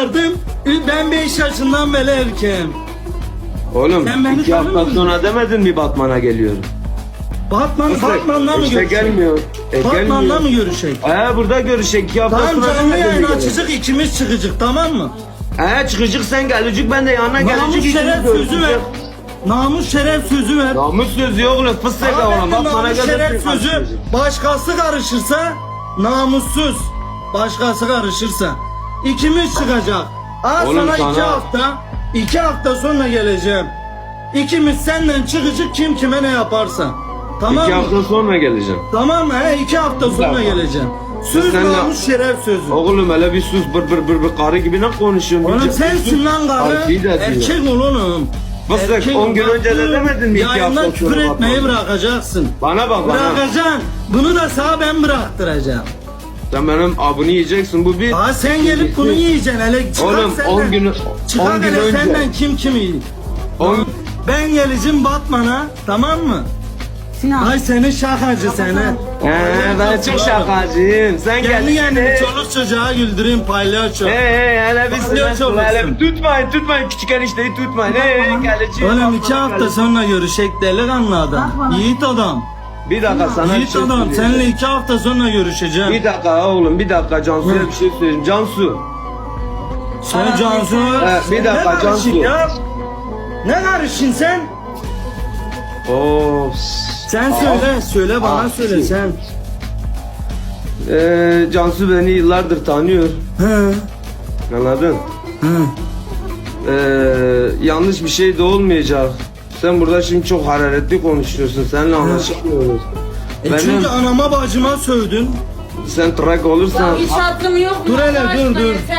Yardım. Ben 5 yaşından beri erkeğim. Oğlum Sen beni iki hafta sonra demedin mi Batman'a geliyorum? Batman, Batman'la mı işte görüşecek? gelmiyor. E, Batman'la gelmiyor. mı görüşecek? Ee burada görüşecek iki hafta Tamam sonra canlı demedin mi gelelim? açacak ikimiz çıkacak tamam mı? Ee çıkacak sen gelecek ben de yanına Namus gelecek şeref ikimiz sözü ver. görüşeceğiz. Namus şeref sözü ver. Namus sözü yok ulan fıstık Ama ben de Batman'a namus şeref sözü başkası karışırsa namussuz. Başkası karışırsa ikimiz çıkacak. Aa Oğlum sana, iki sana- hafta iki hafta sonra geleceğim. İkimiz senden çıkacak kim kime ne yaparsa. Tamam İki mı? hafta sonra geleceğim. Tamam mı? He iki hafta sonra Tamam. geleceğim. Söz Sen namus şeref sözü. Oğlum hele bir sus bır bır bır bır karı gibi ne konuşuyorsun? Oğlum sensin lan karı. Erkek ol oğlum. On ol. gün Bak, önce de demedin mi iki hafta küfür sonra etmeyi Batman? bırakacaksın. Bana bak bana. Bırakacaksın. Bunu da sana ben bıraktıracağım. Sen benim abunu yiyeceksin bu bir. Aa sen gelip bunu yiyeceksin hele çıkar Oğlum senden. 10 gün Çıkar 10 gün hele önce. senden kim kimi yiyor. On- Ben geleceğim Batman'a tamam mı? Sinan. Ay senin şakacı seni. He ben çok şakacıyım. Sen Kendi gel. kendini çoluk çocuğa güldüreyim palyaço. he hele bir hele olursun. bir tutmayın tutmayın küçük enişteyi tutmayın. He geleceğim. Oğlum iki hafta sonra görüşecek delikanlı adam. Yiğit adam. Bir dakika sana bir Yiğit şey adam söyleyeceğim. seninle iki hafta sonra görüşeceğim. Bir dakika oğlum bir dakika Cansu'ya bir şey söyleyeyim. Cansu. Sen Cansu. He, bir dakika, Ne karışın Cansu. ya? Ne karışın sen? Of. Sen söyle, söyle bana Ah, söyle ki. sen. Ee, Cansu beni yıllardır tanıyor. Hı. Anladın? Hı. Ee, yanlış bir şey de olmayacak. Sen burada şimdi çok hararetli konuşuyorsun. Seninle anlaşamıyoruz. E Benim, çünkü anama bacıma sövdün. sen trak olursan Hiç hakkım yok. Dur hele, dur, dur. Yeter.